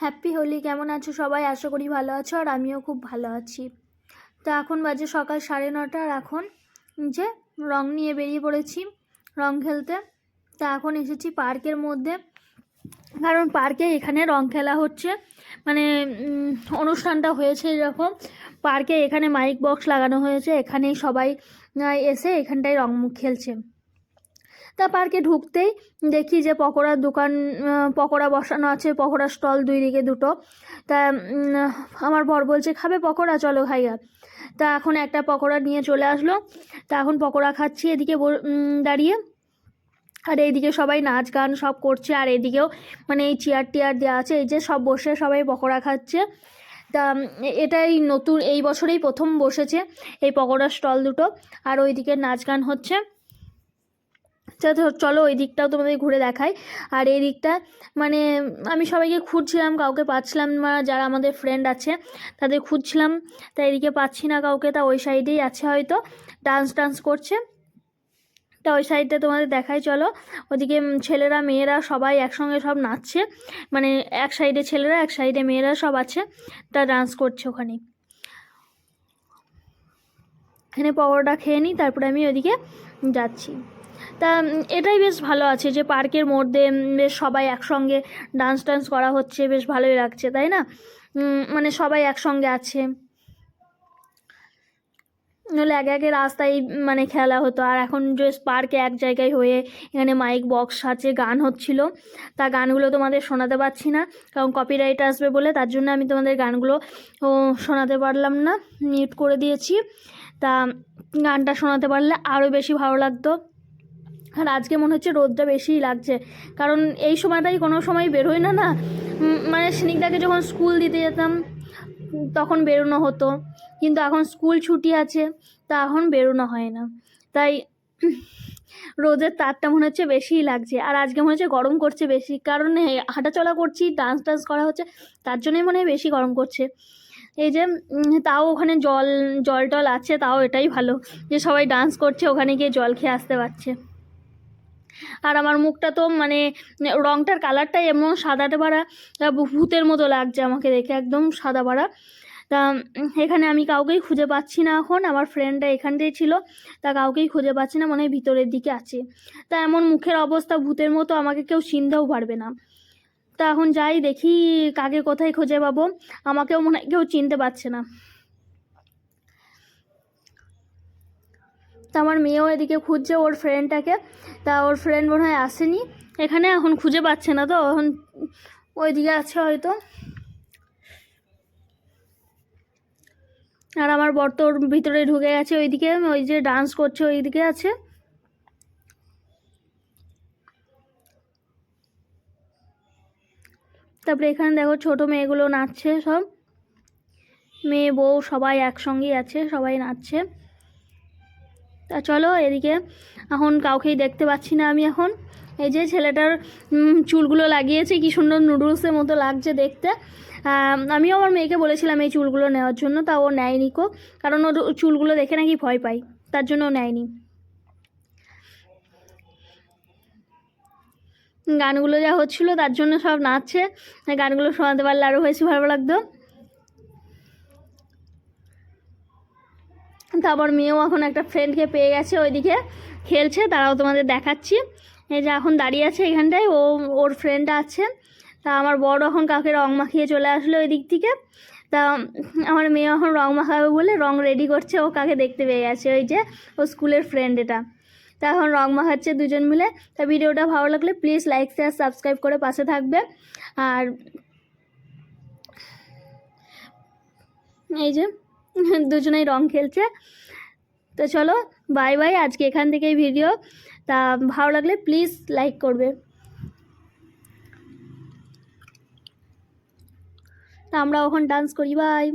Happy Holi কেমন আছো সবাই? আশা করি ভালো আছো আর আমিও খুব ভালো আছি। তো এখন বাজে সকাল সাড়ে নটা আর এখন যে রং নিয়ে বেরিয়ে পড়েছি, রং খেলতে। তা এখন এসেছি পার্কের মধ্যে। কারণ পার্কে এখানে রং খেলা হচ্ছে। মানে অনুষ্ঠানটা হয়েছে এরকম। পার্কে এখানে মাইক বক্স লাগানো হয়েছে। এখানেই সবাই এসে এখানটায় রং খেলছে। তা পার্কে ঢুকতেই দেখি যে পকোড়ার দোকান পকোড়া বসানো আছে, পকোড়া স্টল দুই দিকে দুটো। তা আমার বর বলছে, খাবে পকোড়া? চলো খাইয়া তা এখন একটা পকোড়া নিয়ে চলে আসলো। তা এখন পকোড়া খাচ্ছি এদিকে দাঁড়িয়ে। আর এইদিকে সবাই নাচ গান সব করছে। আর এদিকেও মানে এই চেয়ার টিয়ার দেওয়া আছে, এই যে সব বসে সবাই পকোড়া খাচ্ছে। তা এটাই নতুন, এই বছরেই প্রথম বসেছে এই পকোড়ার স্টল দুটো। আর ওইদিকে নাচ গান হচ্ছে। চলো ওই দিকটাও তোমাদের ঘুরে দেখাই। আর এই দিকটা মানে আমি সবাইকে খুঁজছিলাম, কাউকে পাচ্ছিলাম না, যারা আমাদের ফ্রেন্ড আছে, তাদের খুঁজছিলাম, তা এদিকে পাচ্ছি না কাউকে, তা ওই সাইডেই আছে হয়তো ডান্স টান্স করছে। তা ওই সাইডটা তোমাদের দেখাই, চলো। ওদিকে ছেলেরা, মেয়েরা সবাই একসঙ্গে সব নাচছে। মানে এক সাইডে ছেলেরা, এক সাইডে মেয়েরা সব আছে, তা ডান্স করছে ওখানে। এখানে পকোড়াটা খেয়ে নিই তারপরে আমি ওদিকে যাচ্ছি। তা এটাই বেশ ভালো আছে যে পার্কের মধ্যে বেশ সবাই একসঙ্গে ডান্স টান্স করা হচ্ছে, বেশ ভালোই লাগছে, তাই না? মানে সবাই একসঙ্গে আছে। নইলে এক আগে রাস্তায় মানে খেলা হতো। আর এখন যে পার্কে এক জায়গায় হয়ে এখানে মাইক বক্স আছে গান হচ্ছিল। তা গানগুলো তোমাদের শোনাতে পারছি না, কারণ কপিরাইট আসবে বলে, তার জন্য আমি তোমাদের গানগুলো শোনাতে পারলাম না মিউট করে দিয়েছি। তা, গানটা শোনাতে পারলে আরও বেশি ভালো লাগতো। আর আজকে মনে হচ্ছে রোদটা বেশিই লাগছে। কারণ এই সময়টাই কোনো সময় বেরোয় না না। মানে স্নিগ্ধাকে যখন স্কুল দিতে যেতাম, তখন বেরোনো হতো। কিন্তু এখন স্কুল ছুটি আছে, তা এখন বেরোনো হয় না। তাই রোদের তারটা মনে হচ্ছে বেশিই লাগছে। আর আজকে মনে হচ্ছে গরম করছে বেশি। কারণ হাঁটাচলা করছি, ডান্স টান্স করা হচ্ছে, তার জন্যই মনে হয় বেশি গরম করছে। এই যে তাও ওখানে জল জল টল আছে, তাও এটাই ভালো যে সবাই ডান্স করছে, ওখানে গিয়ে জল খেয়ে আসতে পারছে। আর আমার মুখটা তো মানে রংটার কালারটাই এমন সাদাটে বাড়া ভূতের মতো লাগছে আমাকে দেখে, একদম সাদা বাড়া তা, এখানে আমি কাউকেই খুঁজে পাচ্ছি না এখন, আমার ফ্রেন্ডটা এখানটাই ছিল, তা কাউকেই খুঁজে পাচ্ছি না, মনে হয় ভিতরের দিকে আছে। তা এমন মুখের অবস্থা, ভূতের মতো, আমাকে কেউ চিনতেও পারবে না। তা এখন যাই, দেখি কাকে কোথায় খুঁজে পাবো, আমাকেও মনে হয় কেউ চিনতে পারছে না। তা আমার মেয়েও এদিকে খুঁজছে ওর ফ্রেন্ডটাকে তা ওর ফ্রেন্ড মনে হয় আসেনি। এখানে এখন খুঁজে পাচ্ছে না তো, এখন ওইদিকে আছে হয়তো। আর আমার বর ভিতরে ঢুকে গেছে ওইদিকে, ওই যে ডান্স করছে ওইদিকে আছে। তারপরে এখানে দেখো ছোট মেয়েগুলো নাচছে সব। মেয়ে, বউ সবাই একসঙ্গেই আছে, সবাই নাচছে। তা চলো এদিকে এখন কাউকেই দেখতে পাচ্ছি না আমি এখন। এই যে ছেলেটার চুলগুলো লাগিয়েছে কি সুন্দর নুডলসের মতো লাগছে দেখতে। আম, আমিও আমার মেয়েকে বলেছিলাম এই চুলগুলো নেওয়ার জন্য তা ও নেয়নি কো কারণ ওর চুলগুলো দেখে নাকি ভয় পাই তার জন্য ও নেয়নি। গানগুলো যা হচ্ছিল তার জন্য সব নাচছে গানগুলো শোনাতে পারলে আরও বেশি ভালো লাগতো। তারপর মেয়েও এখন একটা ফ্রেন্ডকে পেয়ে গেছে ওইদিকে খেলছে তারাও তোমাদের দেখাচ্ছি। এই যে এখন দাঁড়িয়ে আছে এখানটায়, ও, ওর ফ্রেন্ড আছে। তা আমার বড় এখন কাউকে রং মাখিয়ে চলে আসলো ওই দিক থেকে। তা আমার মেয়ে এখন রং মাখাবে বলে রং রেডি করছে, ও কাকে দেখতে পেয়ে গেছে ওই যে, ও স্কুলের ফ্রেন্ড এটা। তা এখন রং মাখাচ্ছে দুজন মিলে। তা ভিডিওটা ভালো লাগলে প্লিজ লাইক শেয়ার সাবস্ক্রাইব করে পাশে থাকবে। আর এই যে দুজনেই রং খেলছে। তো চলো বাই বাই আজকে এখান থেকেই ভিডিও তা ভালো লাগলে প্লিজ লাইক করবে। তা আমরা ওখানে ডান্স করি বাই